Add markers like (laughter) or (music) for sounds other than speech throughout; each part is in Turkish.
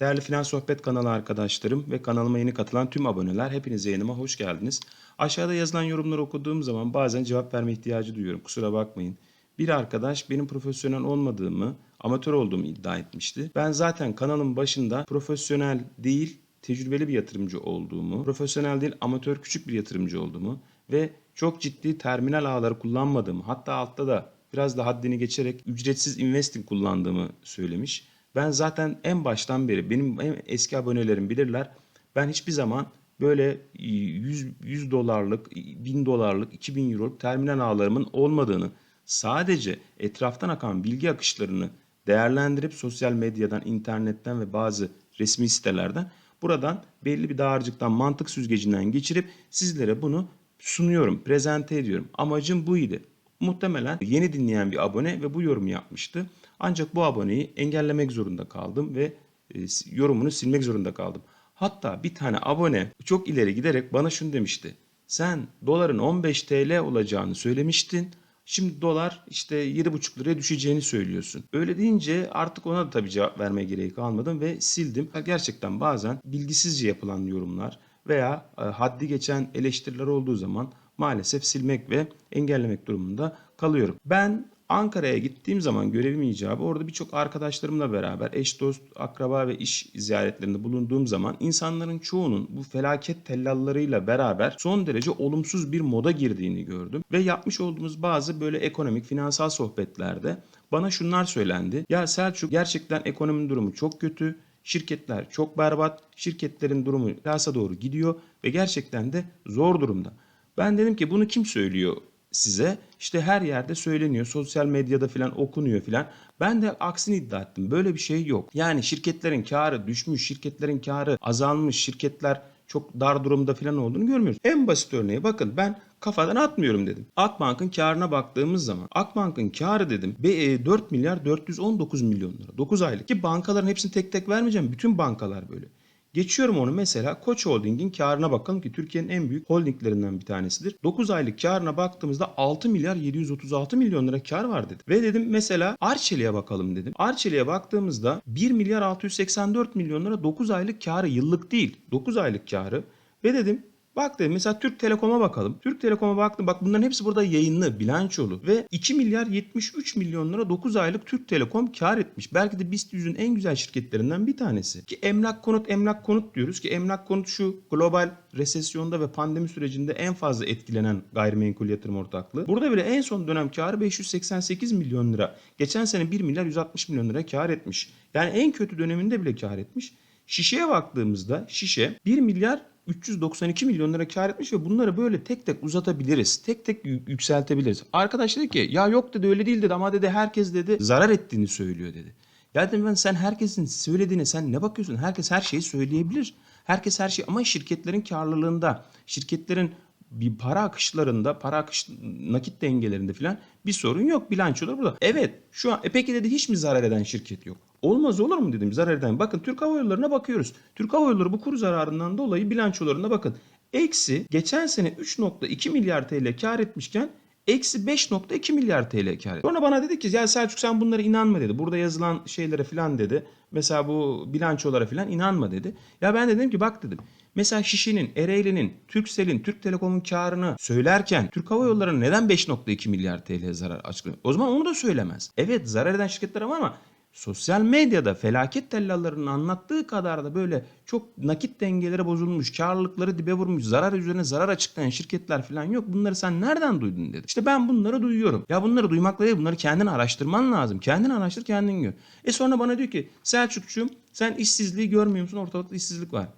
Değerli Finans Sohbet kanalı arkadaşlarım ve kanalıma yeni katılan tüm aboneler hepiniz yayınıma hoş geldiniz. Aşağıda yazılan yorumları okuduğum zaman bazen cevap verme ihtiyacı duyuyorum. Kusura bakmayın. Bir arkadaş benim profesyonel olmadığımı, amatör olduğumu iddia etmişti. Ben zaten kanalın başında profesyonel değil, tecrübeli bir yatırımcı olduğumu, profesyonel değil amatör küçük bir yatırımcı olduğumu ve çok ciddi terminal ağları kullanmadığımı, hatta altta da biraz da haddini geçerek ücretsiz investing kullandığımı söylemiş. Ben zaten en baştan beri benim en eski abonelerim bilirler. Ben hiçbir zaman böyle 100, 100 dolarlık, 1000 dolarlık, 2000 euroluk terminal ağlarımın olmadığını, sadece etraftan akan bilgi akışlarını değerlendirip sosyal medyadan, internetten ve bazı resmi sitelerden buradan belli bir dağarcıktan, mantık süzgecinden geçirip sizlere bunu sunuyorum, prezente ediyorum. Amacım buydu. Muhtemelen yeni dinleyen bir abone ve bu yorumu yapmıştı. Ancak bu aboneyi engellemek zorunda kaldım ve e, yorumunu silmek zorunda kaldım. Hatta bir tane abone çok ileri giderek bana şunu demişti. Sen doların 15 TL olacağını söylemiştin. Şimdi dolar işte 7,5 liraya düşeceğini söylüyorsun. Öyle deyince artık ona da tabii cevap vermeye gereği kalmadım ve sildim. Gerçekten bazen bilgisizce yapılan yorumlar veya e, haddi geçen eleştiriler olduğu zaman maalesef silmek ve engellemek durumunda kalıyorum. Ben Ankara'ya gittiğim zaman görevim icabı orada birçok arkadaşlarımla beraber eş dost, akraba ve iş ziyaretlerinde bulunduğum zaman insanların çoğunun bu felaket tellallarıyla beraber son derece olumsuz bir moda girdiğini gördüm. Ve yapmış olduğumuz bazı böyle ekonomik, finansal sohbetlerde bana şunlar söylendi. Ya Selçuk gerçekten ekonominin durumu çok kötü. Şirketler çok berbat. Şirketlerin durumu plasa doğru gidiyor ve gerçekten de zor durumda. Ben dedim ki bunu kim söylüyor size? İşte her yerde söyleniyor. Sosyal medyada falan okunuyor falan. Ben de aksini iddia ettim. Böyle bir şey yok. Yani şirketlerin karı düşmüş, şirketlerin karı azalmış, şirketler çok dar durumda falan olduğunu görmüyoruz. En basit örneği bakın ben kafadan atmıyorum dedim. Akbank'ın karına baktığımız zaman Akbank'ın karı dedim 4 milyar 419 milyon lira. 9 aylık ki bankaların hepsini tek tek vermeyeceğim. Bütün bankalar böyle. Geçiyorum onu mesela Koç Holding'in karına bakalım ki Türkiye'nin en büyük holdinglerinden bir tanesidir. 9 aylık karına baktığımızda 6 milyar 736 milyon lira kar var dedim. Ve dedim mesela Arçelik'e bakalım dedim. Arçelik'e baktığımızda 1 milyar 684 milyon lira 9 aylık karı yıllık değil 9 aylık karı. Ve dedim Bak dedim mesela Türk Telekom'a bakalım. Türk Telekom'a baktım. Bak bunların hepsi burada yayınlı, bilançolu. Ve 2 milyar 73 milyon lira 9 aylık Türk Telekom kar etmiş. Belki de BIST 100'ün en güzel şirketlerinden bir tanesi. Ki emlak konut emlak konut diyoruz ki emlak konut şu global resesyonda ve pandemi sürecinde en fazla etkilenen gayrimenkul yatırım ortaklığı. Burada bile en son dönem karı 588 milyon lira. Geçen sene 1 milyar 160 milyon lira kar etmiş. Yani en kötü döneminde bile kar etmiş. Şişe'ye baktığımızda şişe 1 milyar 392 milyon lira kar etmiş ve bunları böyle tek tek uzatabiliriz. Tek tek yükseltebiliriz. Arkadaş dedi ki ya yok dedi öyle değil dedi ama dedi herkes dedi zarar ettiğini söylüyor dedi. Ya dedim ben sen herkesin söylediğine sen ne bakıyorsun? Herkes her şeyi söyleyebilir. Herkes her şey ama şirketlerin karlılığında, şirketlerin bir para akışlarında, para akış nakit dengelerinde falan bir sorun yok. Bilançolar burada. Evet şu an e peki dedi hiç mi zarar eden şirket yok? Olmaz olur mu dedim zarar eden. Bakın Türk Hava Yolları'na bakıyoruz. Türk Hava Yolları bu kur zararından dolayı bilançolarına bakın. Eksi geçen sene 3.2 milyar TL kar etmişken eksi 5.2 milyar TL kar. Sonra bana dedi ki ya Selçuk sen bunlara inanma dedi. Burada yazılan şeylere falan dedi. Mesela bu bilançolara falan inanma dedi. Ya ben de dedim ki bak dedim. Mesela Şişe'nin, Ereğli'nin, Türksel'in, Türk Telekom'un karını söylerken Türk Hava Yolları neden 5.2 milyar TL zarar açıklıyor? O zaman onu da söylemez. Evet zarar eden şirketler ama sosyal medyada felaket tellallarının anlattığı kadar da böyle çok nakit dengeleri bozulmuş, karlılıkları dibe vurmuş, zarar üzerine zarar açıklayan şirketler falan yok. Bunları sen nereden duydun dedi. İşte ben bunları duyuyorum. Ya bunları duymakla değil bunları kendin araştırman lazım. Kendin araştır kendin gör. E sonra bana diyor ki Selçukçum sen işsizliği görmüyor musun? Ortalıkta işsizlik var.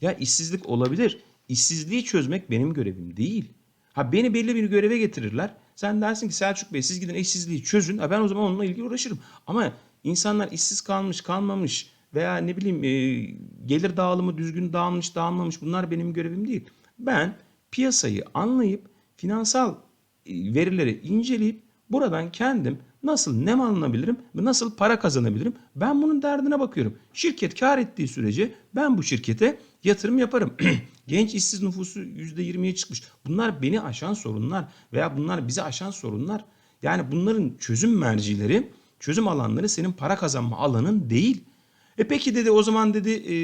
Ya işsizlik olabilir. İşsizliği çözmek benim görevim değil. Ha beni belli bir göreve getirirler. Sen dersin ki Selçuk Bey siz gidin işsizliği çözün. Ha ben o zaman onunla ilgili uğraşırım. Ama insanlar işsiz kalmış, kalmamış veya ne bileyim e, gelir dağılımı düzgün dağılmış, dağılmamış bunlar benim görevim değil. Ben piyasayı anlayıp finansal e, verileri inceleyip buradan kendim nasıl nem alınabilirim ve nasıl para kazanabilirim? Ben bunun derdine bakıyorum. Şirket kar ettiği sürece ben bu şirkete yatırım yaparım. (clears throat) Genç işsiz nüfusu %20'ye çıkmış. Bunlar beni aşan sorunlar veya bunlar bizi aşan sorunlar. Yani bunların çözüm mercileri, çözüm alanları senin para kazanma alanın değil. E peki dedi o zaman dedi e,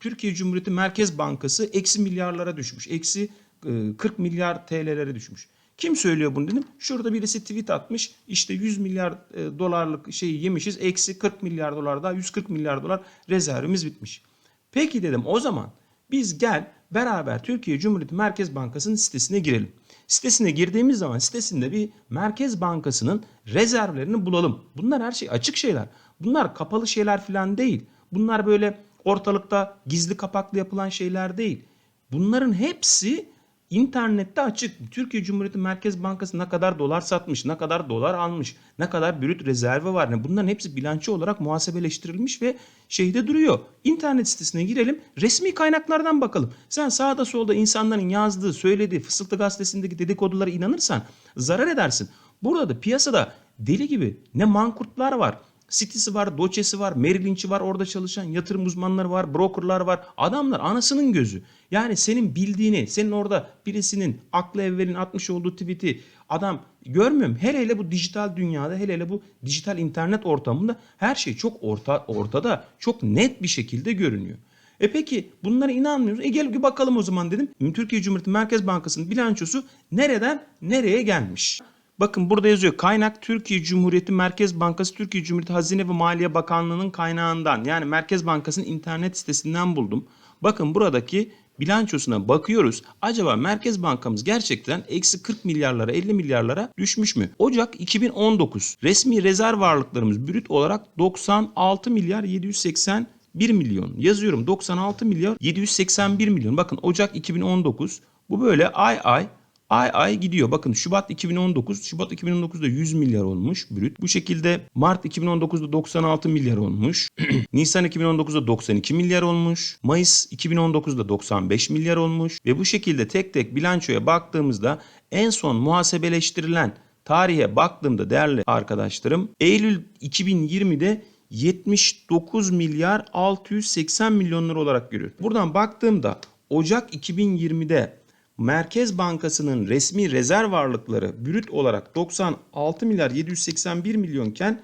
Türkiye Cumhuriyeti Merkez Bankası eksi milyarlara düşmüş. Eksi e, 40 milyar TL'lere düşmüş. Kim söylüyor bunu dedim. Şurada birisi tweet atmış. İşte 100 milyar e, dolarlık şeyi yemişiz. Eksi 40 milyar dolar daha 140 milyar dolar rezervimiz bitmiş. Peki dedim o zaman biz gel beraber Türkiye Cumhuriyeti Merkez Bankası'nın sitesine girelim. Sitesine girdiğimiz zaman sitesinde bir Merkez Bankası'nın rezervlerini bulalım. Bunlar her şey açık şeyler. Bunlar kapalı şeyler falan değil. Bunlar böyle ortalıkta gizli kapaklı yapılan şeyler değil. Bunların hepsi internette açık. Türkiye Cumhuriyeti Merkez Bankası ne kadar dolar satmış, ne kadar dolar almış, ne kadar brüt rezervi var. Ne Bunların hepsi bilanço olarak muhasebeleştirilmiş ve şeyde duruyor. İnternet sitesine girelim, resmi kaynaklardan bakalım. Sen sağda solda insanların yazdığı, söylediği, Fısıltı Gazetesi'ndeki dedikodulara inanırsan zarar edersin. Burada da piyasada deli gibi ne mankurtlar var, City'si var, Doçe'si var, Merrill Lynch'i var, orada çalışan yatırım uzmanları var, brokerlar var. Adamlar anasının gözü. Yani senin bildiğini, senin orada birisinin aklı evvelin atmış olduğu tweet'i adam görmüyor mu? Hele hele bu dijital dünyada, hele hele bu dijital internet ortamında her şey çok orta, ortada, çok net bir şekilde görünüyor. E peki bunlara inanmıyoruz. E gel bir bakalım o zaman dedim. Türkiye Cumhuriyeti Merkez Bankası'nın bilançosu nereden nereye gelmiş? Bakın burada yazıyor. Kaynak Türkiye Cumhuriyeti Merkez Bankası Türkiye Cumhuriyeti Hazine ve Maliye Bakanlığı'nın kaynağından. Yani Merkez Bankası'nın internet sitesinden buldum. Bakın buradaki bilançosuna bakıyoruz. Acaba Merkez Bankamız gerçekten eksi 40 milyarlara 50 milyarlara düşmüş mü? Ocak 2019 resmi rezerv varlıklarımız brüt olarak 96 milyar 780 1 milyon yazıyorum 96 milyar 781 milyon bakın Ocak 2019 bu böyle ay ay ay ay gidiyor. Bakın Şubat 2019, Şubat 2019'da 100 milyar olmuş brüt. Bu şekilde Mart 2019'da 96 milyar olmuş. (clears throat) Nisan 2019'da 92 milyar olmuş. Mayıs 2019'da 95 milyar olmuş. Ve bu şekilde tek tek bilançoya baktığımızda en son muhasebeleştirilen tarihe baktığımda değerli arkadaşlarım Eylül 2020'de 79 milyar 680 milyon lira olarak görüyorum. Buradan baktığımda Ocak 2020'de Merkez Bankası'nın resmi rezerv varlıkları brüt olarak 96 milyar 781 milyonken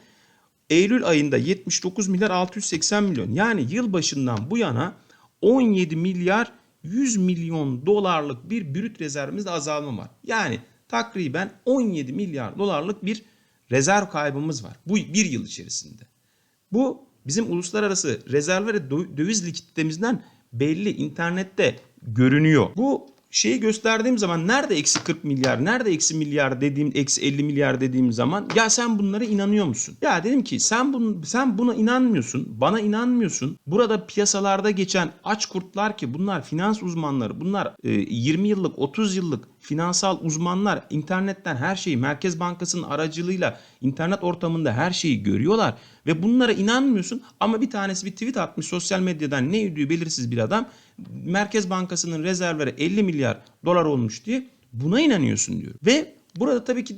Eylül ayında 79 milyar 680 milyon. Yani yılbaşından bu yana 17 milyar 100 milyon dolarlık bir brüt rezervimizde azalma var. Yani takriben 17 milyar dolarlık bir rezerv kaybımız var bu bir yıl içerisinde. Bu bizim uluslararası rezerv ve döviz likiditemizden belli internette görünüyor. Bu şeyi gösterdiğim zaman nerede eksi 40 milyar, nerede eksi milyar dediğim, eksi 50 milyar dediğim zaman ya sen bunlara inanıyor musun? Ya dedim ki sen bun, sen buna inanmıyorsun, bana inanmıyorsun. Burada piyasalarda geçen aç kurtlar ki bunlar finans uzmanları, bunlar e, 20 yıllık, 30 yıllık finansal uzmanlar internetten her şeyi Merkez Bankası'nın aracılığıyla internet ortamında her şeyi görüyorlar ve bunlara inanmıyorsun ama bir tanesi bir tweet atmış sosyal medyadan ne yürüdüğü belirsiz bir adam Merkez Bankası'nın rezervleri 50 milyar dolar olmuş diye buna inanıyorsun diyor. Ve burada tabii ki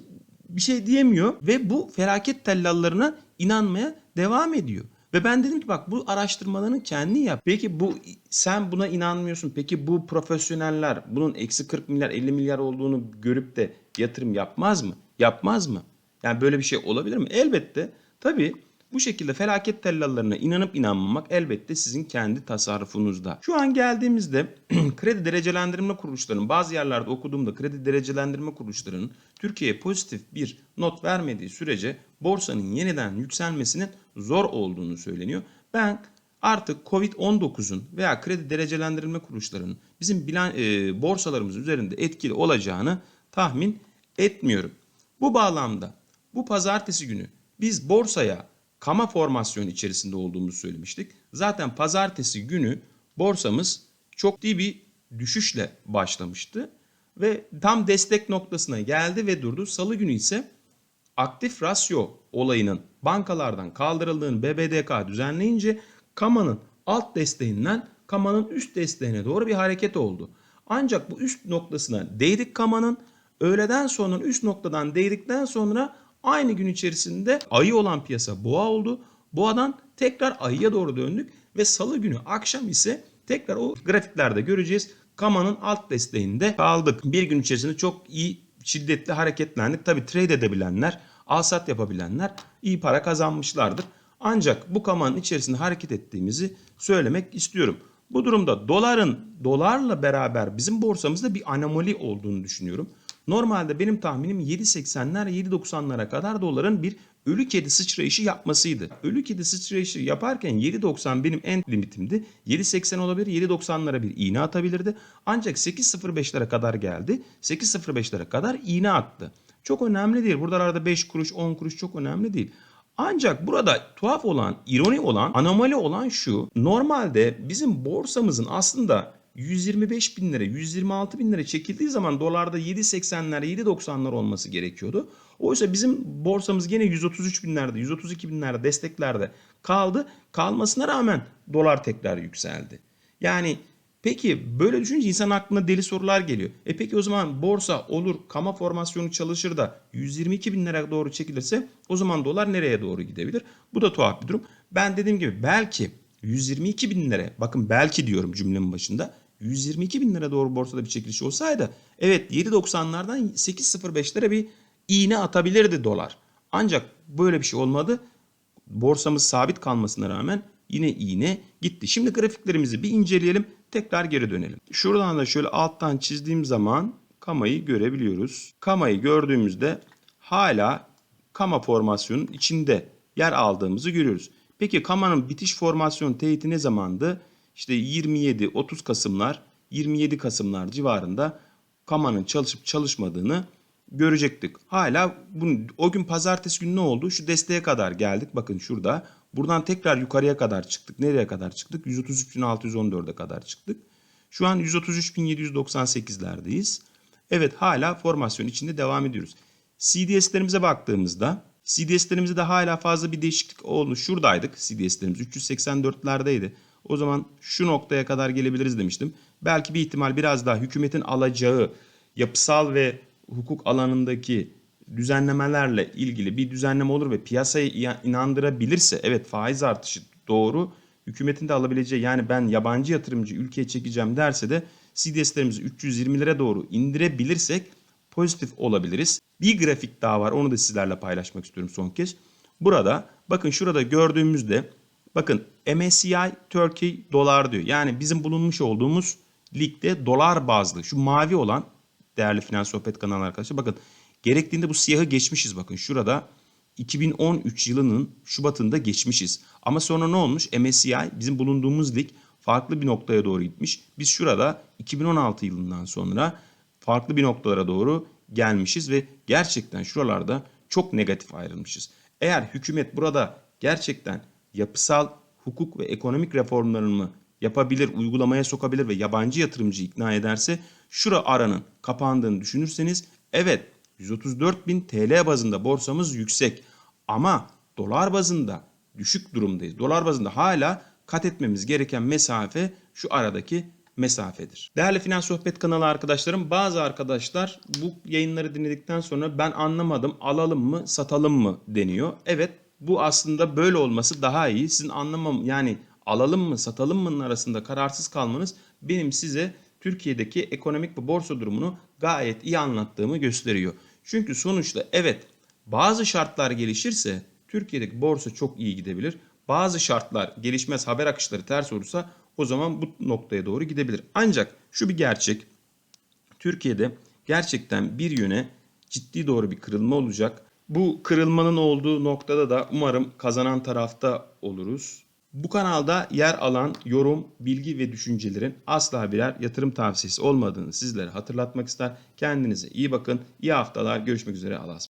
bir şey diyemiyor ve bu felaket tellallarına inanmaya devam ediyor. Ve ben dedim ki bak bu araştırmalarını kendi yap. Peki bu sen buna inanmıyorsun. Peki bu profesyoneller bunun eksi 40 milyar 50 milyar olduğunu görüp de yatırım yapmaz mı? Yapmaz mı? Yani böyle bir şey olabilir mi? Elbette. Tabii bu şekilde felaket tellallarına inanıp inanmamak elbette sizin kendi tasarrufunuzda. Şu an geldiğimizde (clears throat) kredi derecelendirme kuruluşlarının bazı yerlerde okuduğumda kredi derecelendirme kuruluşlarının Türkiye'ye pozitif bir not vermediği sürece borsanın yeniden yükselmesinin zor olduğunu söyleniyor. Ben artık Covid-19'un veya kredi derecelendirme kuruluşlarının bizim bilan, e, borsalarımız üzerinde etkili olacağını tahmin etmiyorum. Bu bağlamda bu pazartesi günü biz borsaya kama formasyon içerisinde olduğumuzu söylemiştik. Zaten pazartesi günü borsamız çok iyi bir düşüşle başlamıştı ve tam destek noktasına geldi ve durdu. Salı günü ise aktif rasyo olayının bankalardan kaldırıldığını BBDK düzenleyince kamanın alt desteğinden kamanın üst desteğine doğru bir hareket oldu. Ancak bu üst noktasına değdik kamanın öğleden sonra üst noktadan değdikten sonra Aynı gün içerisinde ayı olan piyasa boğa oldu. Boğadan tekrar ayıya doğru döndük ve salı günü akşam ise tekrar o grafiklerde göreceğiz. Kama'nın alt desteğinde kaldık. Bir gün içerisinde çok iyi şiddetli hareketlendik. Tabi trade edebilenler, alsat yapabilenler iyi para kazanmışlardır. Ancak bu kamanın içerisinde hareket ettiğimizi söylemek istiyorum. Bu durumda doların dolarla beraber bizim borsamızda bir anomali olduğunu düşünüyorum. Normalde benim tahminim 7.80'ler 7.90'lara kadar doların bir ölü kedi sıçrayışı yapmasıydı. Ölü kedi sıçrayışı yaparken 7.90 benim en limitimdi. 7.80 olabilir 7.90'lara bir iğne atabilirdi. Ancak 8.05'lere kadar geldi. 8.05'lere kadar iğne attı. Çok önemli değil. Burada arada 5 kuruş 10 kuruş çok önemli değil. Ancak burada tuhaf olan, ironi olan, anomali olan şu. Normalde bizim borsamızın aslında 125 bin lira, 126 bin lira çekildiği zaman dolarda 7.80'ler, 7.90'lar olması gerekiyordu. Oysa bizim borsamız gene 133 binlerde, 132 binlerde desteklerde kaldı. Kalmasına rağmen dolar tekrar yükseldi. Yani peki böyle düşününce insan aklına deli sorular geliyor. E peki o zaman borsa olur, kama formasyonu çalışır da 122 bin lira doğru çekilirse o zaman dolar nereye doğru gidebilir? Bu da tuhaf bir durum. Ben dediğim gibi belki 122 bin lira, bakın belki diyorum cümlemin başında. 122 bin lira doğru borsada bir çekiliş olsaydı evet 7.90'lardan 8.05'lere bir iğne atabilirdi dolar. Ancak böyle bir şey olmadı. Borsamız sabit kalmasına rağmen yine iğne gitti. Şimdi grafiklerimizi bir inceleyelim. Tekrar geri dönelim. Şuradan da şöyle alttan çizdiğim zaman kamayı görebiliyoruz. Kamayı gördüğümüzde hala kama formasyonun içinde yer aldığımızı görüyoruz. Peki kamanın bitiş formasyon teyiti ne zamandı? İşte 27-30 Kasımlar, 27 Kasımlar civarında kamanın çalışıp çalışmadığını görecektik. Hala bunu, o gün pazartesi günü ne oldu? Şu desteğe kadar geldik. Bakın şurada. Buradan tekrar yukarıya kadar çıktık. Nereye kadar çıktık? 133.614'e kadar çıktık. Şu an 133.798'lerdeyiz. Evet hala formasyon içinde devam ediyoruz. CDS'lerimize baktığımızda CDS'lerimizde de hala fazla bir değişiklik oldu. Şuradaydık CDS'lerimiz 384'lerdeydi. O zaman şu noktaya kadar gelebiliriz demiştim. Belki bir ihtimal biraz daha hükümetin alacağı yapısal ve hukuk alanındaki düzenlemelerle ilgili bir düzenleme olur ve piyasayı inandırabilirse evet faiz artışı doğru hükümetin de alabileceği yani ben yabancı yatırımcı ülkeye çekeceğim derse de CDS'lerimizi 320'lere doğru indirebilirsek pozitif olabiliriz. Bir grafik daha var onu da sizlerle paylaşmak istiyorum son kez. Burada bakın şurada gördüğümüzde bakın MSCI Turkey dolar diyor. Yani bizim bulunmuş olduğumuz ligde dolar bazlı şu mavi olan değerli finans sohbet kanalı arkadaşlar bakın gerektiğinde bu siyahı geçmişiz bakın şurada 2013 yılının Şubat'ında geçmişiz. Ama sonra ne olmuş? MSCI bizim bulunduğumuz lig farklı bir noktaya doğru gitmiş. Biz şurada 2016 yılından sonra farklı bir noktalara doğru gelmişiz ve gerçekten şuralarda çok negatif ayrılmışız. Eğer hükümet burada gerçekten yapısal hukuk ve ekonomik reformlarını yapabilir, uygulamaya sokabilir ve yabancı yatırımcı ikna ederse şura aranın kapandığını düşünürseniz evet 134 bin TL bazında borsamız yüksek ama dolar bazında düşük durumdayız. Dolar bazında hala kat etmemiz gereken mesafe şu aradaki mesafedir. Değerli Finans Sohbet kanalı arkadaşlarım bazı arkadaşlar bu yayınları dinledikten sonra ben anlamadım alalım mı satalım mı deniyor. Evet bu aslında böyle olması daha iyi. Sizin anlamam yani alalım mı satalım mı'nın arasında kararsız kalmanız benim size Türkiye'deki ekonomik ve borsa durumunu gayet iyi anlattığımı gösteriyor. Çünkü sonuçta evet bazı şartlar gelişirse Türkiye'deki borsa çok iyi gidebilir. Bazı şartlar gelişmez haber akışları ters olursa o zaman bu noktaya doğru gidebilir. Ancak şu bir gerçek. Türkiye'de gerçekten bir yöne ciddi doğru bir kırılma olacak. Bu kırılmanın olduğu noktada da umarım kazanan tarafta oluruz. Bu kanalda yer alan yorum, bilgi ve düşüncelerin asla birer yatırım tavsiyesi olmadığını sizlere hatırlatmak ister. Kendinize iyi bakın. İyi haftalar. Görüşmek üzere. Allah'a.